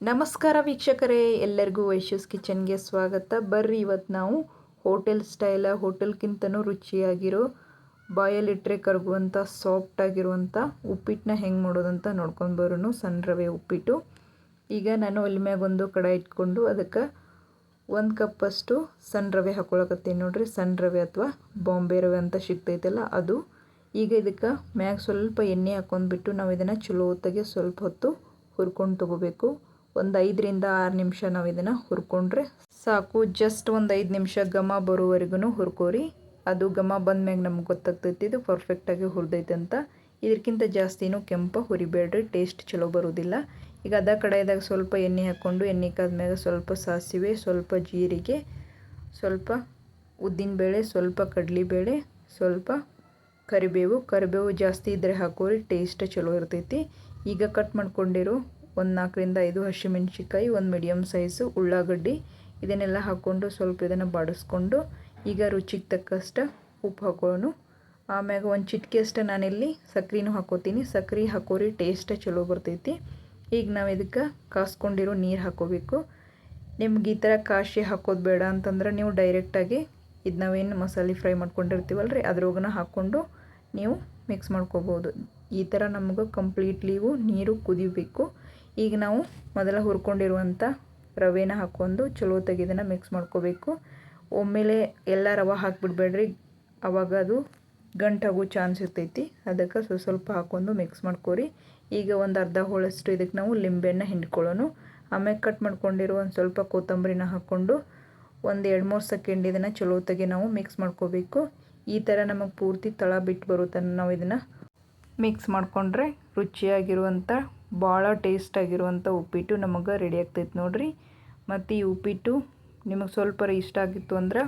ನಮಸ್ಕಾರ ವೀಕ್ಷಕರೇ, ಎಲ್ಲರಿಗೂ ವೈಶ್ಯೂಸ್ ಕಿಚನ್ಗೆ ಸ್ವಾಗತ. ಬರ್ರಿ ಇವತ್ತು ನಾವು ಹೋಟೆಲ್ ಸ್ಟೈಲ ಹೋಟೆಲ್ಗಿಂತನೂ ರುಚಿಯಾಗಿರೋ ಬಾಯಲ್ಲಿಟ್ಟರೆ ಕರಗುವಂಥ ಸಾಫ್ಟಾಗಿರುವಂಥ ಉಪ್ಪಿಟ್ಟನ್ನ ಹೆಂಗೆ ಮಾಡೋದಂತ ನೋಡ್ಕೊಂಡು ಬರೋನು ಸಣ್ಣ ರವೆ ಉಪ್ಪಿಟ್ಟು. ಈಗ ನಾನು ಒಲೆ ಮ್ಯಾಗೊಂದು ಕಡ ಇಟ್ಕೊಂಡು ಅದಕ್ಕೆ ಒಂದು ಕಪ್ಪಷ್ಟು ಸಣ್ಣ ರವೆ ಹಾಕೊಳಕತ್ತೀನಿ ನೋಡ್ರಿ. ಸಣ್ಣ ರವೆ ಅಥವಾ ಬಾಂಬೆ ರವೆ ಅಂತ ಸಿಗ್ತೈತಲ್ಲ ಅದು. ಈಗ ಇದಕ್ಕೆ ಮ್ಯಾಗ ಸ್ವಲ್ಪ ಎಣ್ಣೆ ಹಾಕೊಂಡ್ಬಿಟ್ಟು ನಾವು ಇದನ್ನು ಚಲೋ ಹೊತ್ತಾಗೆ ಸ್ವಲ್ಪ ಹೊತ್ತು ಹುರ್ಕೊಂಡು ತೊಗೋಬೇಕು. ಒಂದು ಐದರಿಂದ ಆರು ನಿಮಿಷ ನಾವು ಇದನ್ನು ಹುರ್ಕೊಂಡ್ರೆ ಸಾಕು. ಜಸ್ಟ್ ಒಂದು ಐದು ನಿಮಿಷ ಘಮ ಬರೋವರೆಗೂ ಹುರ್ಕೋರಿ. ಅದು ಘಮ ಬಂದ್ಮ್ಯಾಗ ನಮ್ಗೆ ಗೊತ್ತಾಗ್ತೈತಿ, ಇದು ಪರ್ಫೆಕ್ಟಾಗಿ ಹುರಿದೈತೆ ಅಂತ. ಇದಕ್ಕಿಂತ ಜಾಸ್ತಿನೂ ಕೆಂಪು ಹುರಿಬೇಡ್ರಿ ಟೇಸ್ಟ್ ಚಲೋ ಬರೋದಿಲ್ಲ. ಈಗ ಅದ ಕಡಾಯಿದಾಗ ಸ್ವಲ್ಪ ಎಣ್ಣೆ ಹಾಕ್ಕೊಂಡು ಎಣ್ಣೆ ಕಾದ್ಮ್ಯಾಗ ಸ್ವಲ್ಪ ಸಾಸಿವೆ, ಸ್ವಲ್ಪ ಜೀರಿಗೆ, ಸ್ವಲ್ಪ ಉದ್ದಿನಬೇಳೆ ಸ್ವಲ್ಪ ಕಡಲೆಬೇಳೆ ಸ್ವಲ್ಪ ಕರಿಬೇವು. ಕರಿಬೇವು ಜಾಸ್ತಿ ಇದ್ದರೆ ಹಾಕೋರಿ ಟೇಸ್ಟ್ ಚಲೋ ಇರ್ತೈತಿ. ಈಗ ಕಟ್ ಮಾಡ್ಕೊಂಡಿರೋ ಒಂದು ನಾಲ್ಕರಿಂದ ಐದು ಹಸಿಮೆಣ್ಸಿಕಾಯಿ ಒಂದು ಮೀಡಿಯಮ್ ಸೈಜು ಉಳ್ಳಾಗಡ್ಡಿ. ಇದನ್ನೆಲ್ಲ ಹಾಕ್ಕೊಂಡು ಸ್ವಲ್ಪ ಇದನ್ನು ಬಾಡಿಸ್ಕೊಂಡು ಈಗ ರುಚಿಗೆ ತಕ್ಕಷ್ಟು ಉಪ್ಪು ಹಾಕೋಣ ಆಮ್ಯಾಗ ಒಂದು ಚಿಟಿಕೆಯಷ್ಟು ನಾನಿಲ್ಲಿ ಸಕ್ರೆನೂ ಹಾಕೋತೀನಿ. ಸಕ್ರೆ ಹಾಕೋರಿ ಟೇಸ್ಟ್ ಚಲೋ ಬರ್ತೈತಿ. ಈಗ ನಾವು ಇದಕ್ಕೆ ಕಾಸ್ಕೊಂಡಿರೋ ನೀರು ಹಾಕೋಬೇಕು. ನಿಮ್ಗೆ ಈ ಥರ ಕಾಶಿ ಹಾಕೋದು ಬೇಡ ಅಂತಂದ್ರೆ ನೀವು ಡೈರೆಕ್ಟಾಗಿ ಇದು ನಾವೇನು ಮಸಾಲೆ ಫ್ರೈ ಮಾಡ್ಕೊಂಡಿರ್ತೀವಲ್ಲ ರೀ ಅದ್ರೊಳಗನ ಹಾಕ್ಕೊಂಡು ನೀವು ಮಿಕ್ಸ್ ಮಾಡ್ಕೋಬೋದು. ಈ ಥರ ನಮಗೆ ಕಂಪ್ಲೀಟ್ಲಿವು ನೀರು ಕುದಿಬೇಕು. ಈಗ ನಾವು ಮೊದಲ ಹುರ್ಕೊಂಡಿರುವಂಥ ರವೆನ ಹಾಕ್ಕೊಂಡು ಚಲೋ ತೆಗೆದನ್ನು ಮಿಕ್ಸ್ ಮಾಡ್ಕೋಬೇಕು. ಒಮ್ಮೆಲೆ ಎಲ್ಲ ರವೆ ಹಾಕಿಬಿಡ್ಬೇಡ್ರಿ. ಅವಾಗ ಅದು ಗಂಟಾಗೋ ಚಾನ್ಸ್ ಇರ್ತೈತಿ. ಅದಕ್ಕೆ ಸ್ವಲ್ಪ ಸ್ವಲ್ಪ ಹಾಕ್ಕೊಂಡು ಮಿಕ್ಸ್ ಮಾಡ್ಕೊರಿ. ಈಗ ಒಂದು ಅರ್ಧ ಹೋಳಷ್ಟು ಇದಕ್ಕೆ ನಾವು ಲಿಂಬೆಹಣ್ಣ ಹಿಂಡ್ಕೊಳ್ಳೋಣ. ಆಮೇಲೆ ಕಟ್ ಮಾಡ್ಕೊಂಡಿರೋ ಒಂದು ಸ್ವಲ್ಪ ಕೊತ್ತಂಬರಿನ ಹಾಕ್ಕೊಂಡು ಒಂದು ಎರಡು ಮೂರು ಸೆಕೆಂಡ್ ಇದನ್ನು ಚಲೋತ್ತಾಗಿ ನಾವು ಮಿಕ್ಸ್ ಮಾಡ್ಕೋಬೇಕು. ಈ ಥರ ನಮಗೆ ಪೂರ್ತಿ ತಳ ಬಿಟ್ಟು ಬರುತ್ತೆ ನಾವು ಇದನ್ನು ಮಿಕ್ಸ್ ಮಾಡಿಕೊಂಡ್ರೆ ರುಚಿಯಾಗಿರುವಂಥ, ಭಾಳ ಟೇಸ್ಟಾಗಿರುವಂಥ ಉಪ್ಪಿಟ್ಟು ನಮಗೆ ರೆಡಿ ಆಗ್ತೈತೆ ನೋಡಿರಿ. ಮತ್ತು ಈ ಉಪ್ಪಿಟ್ಟು ನಿಮಗೆ ಸ್ವಲ್ಪ ಇಷ್ಟ ಆಗಿತ್ತು ಅಂದ್ರೆ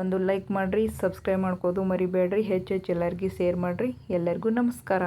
ಒಂದು ಲೈಕ್ ಮಾಡಿರಿ ಸಬ್ಸ್ಕ್ರೈಬ್ ಮಾಡ್ಕೋದು ಮರಿಬೇಡ್ರಿ. ಹೆಚ್ಚು ಹೆಚ್ಚು ಎಲ್ಲರಿಗೂ ಶೇರ್ ಮಾಡಿರಿ. ಎಲ್ಲರಿಗೂ ನಮಸ್ಕಾರ.